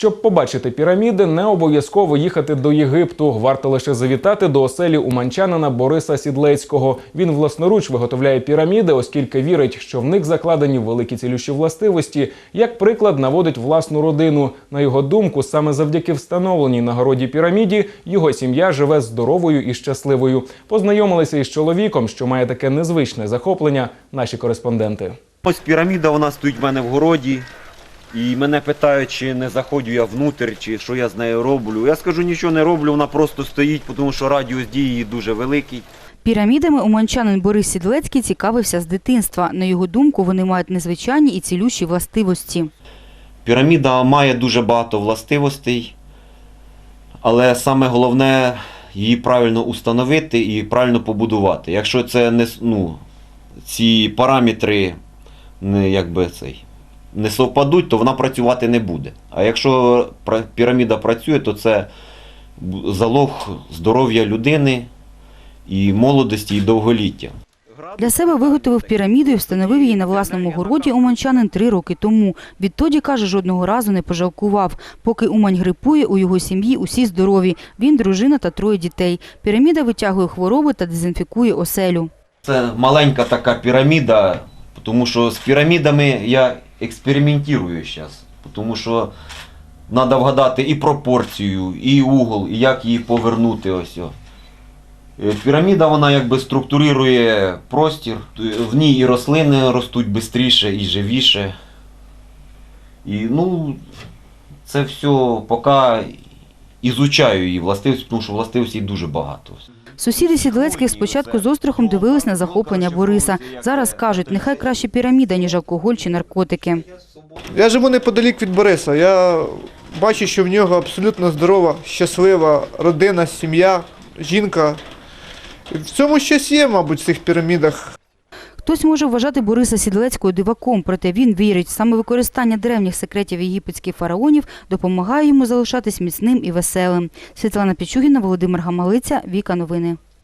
Щоб побачити піраміди, не обов'язково їхати до Єгипту. Варто лише завітати до оселі уманчанина Бориса Сідлецького. Він власноруч виготовляє піраміди, оскільки вірить, що в них закладені великі цілющі властивості. Як приклад, наводить власну родину. На його думку, саме завдяки встановленій на городі піраміді його сім'я живе здоровою і щасливою. Познайомилися із чоловіком, що має таке незвичне захоплення. Наші кореспонденти. Ось піраміда вона стоїть в мене в городі. І мене питають, чи не заходжу я внутрь, чи що я з нею роблю. Я скажу, нічого не роблю, вона просто стоїть, тому що радіус дії її дуже великий. Пірамідами уманчанин Борис Сідлецький цікавився з дитинства. На його думку, вони мають незвичайні і цілющі властивості. Піраміда має дуже багато властивостей, але саме головне її правильно установити і правильно побудувати. Якщо це не ну, ці параметри не, якби цей, не совпадуть, то вона працювати не буде. А якщо піраміда працює, то це залог здоров'я людини і молодості, і довголіття. Для себе виготовив піраміду і встановив її на власному городі уманчанин три роки тому. Відтоді, каже, жодного разу не пожалкував. Поки Умань грипує, у його сім'ї усі здорові. Він, дружина та троє дітей. Піраміда витягує хвороби та дезінфікує оселю. Це маленька така піраміда, тому що з пірамідами я експериментую зараз. Тому що треба вгадати і пропорцію, і угол, і як її повернути. Ось. Е, Піраміда вона якби структурує простір. В ній і рослини ростуть швидше і живіше. І ну, це все поки ізучаю її властивості, тому що властивостей дуже багато. Сусіди Сідлецьких спочатку з острахом дивились на захоплення Бориса. Зараз кажуть, нехай краще піраміда, ніж алкоголь чи наркотики. Я живу неподалік від Бориса. Я бачу, що в нього абсолютно здорова, щаслива родина, сім'я, жінка. В цьому щось є, мабуть, в цих пірамідах. Хтось може вважати Бориса Сідлецького диваком, проте він вірить, саме використання древніх секретів єгипетських фараонів допомагає йому залишатись міцним і веселим. Світлана Пічугіна, Володимир Гамалиця, Віка Новини.